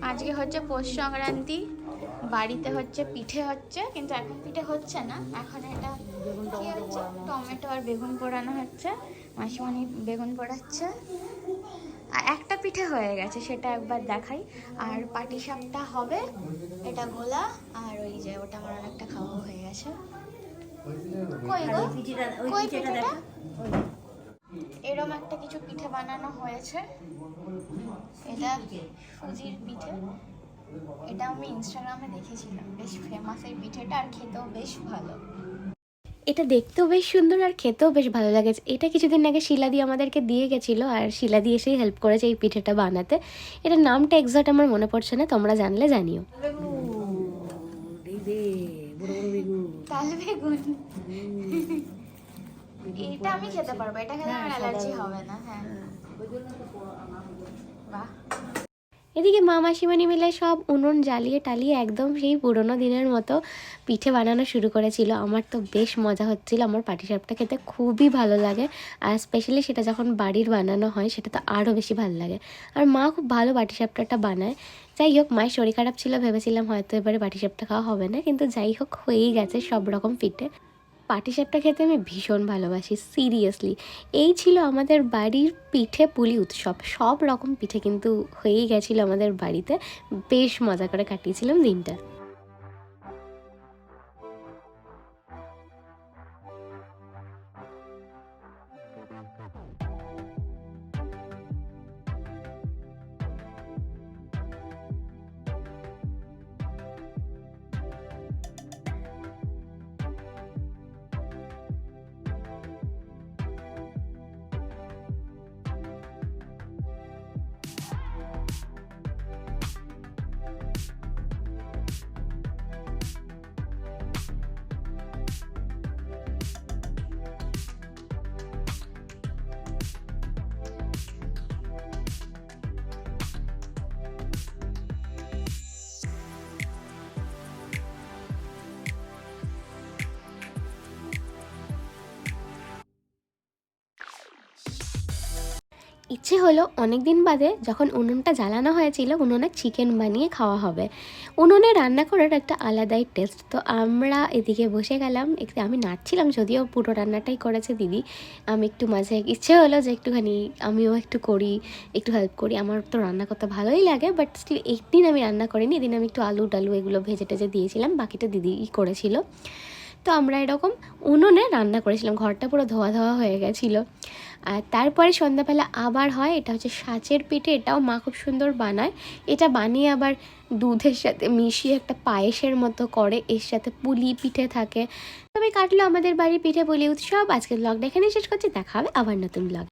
আজকে হচ্ছে পৌষ সংক্রান্তি বাড়িতে হচ্ছে পিঠে হচ্ছে কিন্তু এখন পিঠে হচ্ছে না। এখন এটা কি হচ্ছে? টমেটো আর বেগুন পোড়ানো হচ্ছে। মাসিমণি বেগুন পোড়াচ্ছে। আর একটা পিঠে হয়ে গেছে সেটা একবার দেখাই। আর পাটি সাপটা হবে এটা গোলা আর ওই যে ওটা আমার অনেকটা খাওয়া হয়ে গেছে। কই গো? কই পিঠেটা এরম একটা কিছু পিঠে বানানো হয়েছে। এটা সুজির পিঠে। এটা আমি ইনস্টাগ্রামে দেখেছিলাম। বেশ ফেমাস এই পিঠেটা আর খেতেও বেশ ভালো। এটা দেখতেও বেশ সুন্দর আর খেতেও বেশ ভালো লাগে এটা কিছুদিন আগে শিলাদি আমাদেরকে দিয়ে গেছিল আর শিলাদি এসেই হেল্প করেছে এই পিঠেটা বানাতে। এটার নামটা এক্সাক্ট আমার মনে পড়ছে না তোমরা জানলে জানিও। তাল বেগুন। এটা আমি খেতে পারব এটা খেলে আমার অ্যালার্জি হবে না হ্যাঁ। বাহ। এদিকে মা মাসিমানি মিলে সব উনুন জ্বালিয়ে টালিয়ে একদম সেই পুরোনো দিনের মতো পিঠে বানানো শুরু করেছিল। আমার তো বেশ মজা হচ্ছিল। আমার পাটিসাপটা খেতে খুবই ভালো লাগে। আর স্পেশালি সেটা যখন বাড়ির বানানো হয় সেটা তো আরও বেশি ভালো লাগে। আর মা খুব ভালো পাটিসাপটাটা বানায়। যাই হোক মায়ের শরীর খারাপ ছিল ভেবেছিলাম হয়তো এবারে পাটিসাপটা খাওয়া হবে না কিন্তু যাই হোক হয়েই গেছে সব রকম পিঠে। পাটিসাপটা খেতে আমি ভীষণ ভালোবাসি সিরিয়াসলি এই ছিল আমাদের বাড়ির পিঠে পুলি উৎসব। সব রকম পিঠে কিন্তু হয়েই গেছিল আমাদের বাড়িতে। বেশ মজা করে কাটিয়েছিলাম দিনটা। ইচ্ছে হলো অনেক দিন বাদে যখন উনুনটা জ্বালানো হয়েছিল, উনুনে চিকেন বানিয়ে খাওয়া হবে। উনুনে রান্না করার একটা আলাদাই টেস্ট তো আমরা এদিকে বসে গেলাম, একটু আমি নাচছিলাম, যদিও পুরো রান্নাটাই করেছে দিদি। আমি একটু মাঝে, ইচ্ছে হলো যে একটুখানি আমিও একটু করি, একটু হেল্প করি। আমার তো রান্না করতে ভালোই লাগে বাট স্টিল একদিন আমি রান্না করিনি। এদিন আমি একটু আলু ডালু এগুলো ভেজে টেজে দিয়েছিলাম, বাকিটা দিদিই করেছিল। তো আমরা এরকম উনুনে রান্না করেছিলাম, ঘরটা পুরো ধোয়া ধোয়া হয়ে গেছিল। আর তারপরে সন্ধ্যাবেলা আবার হয়, এটা হচ্ছে সাঁচের পিঠে, এটাও মা খুব সুন্দর বানায়। এটা বানিয়ে আবার দুধের সাথে মিশিয়ে একটা পায়েসের মতো করে, এর সাথে পুলি পিঠে থাকে। তবে কাটলো আমাদের বাড়ির পিঠে পুলি উৎসব। আজকের ব্লগটা এখানে শেষ করছি। দেখা হবে আবার নতুন ব্লগে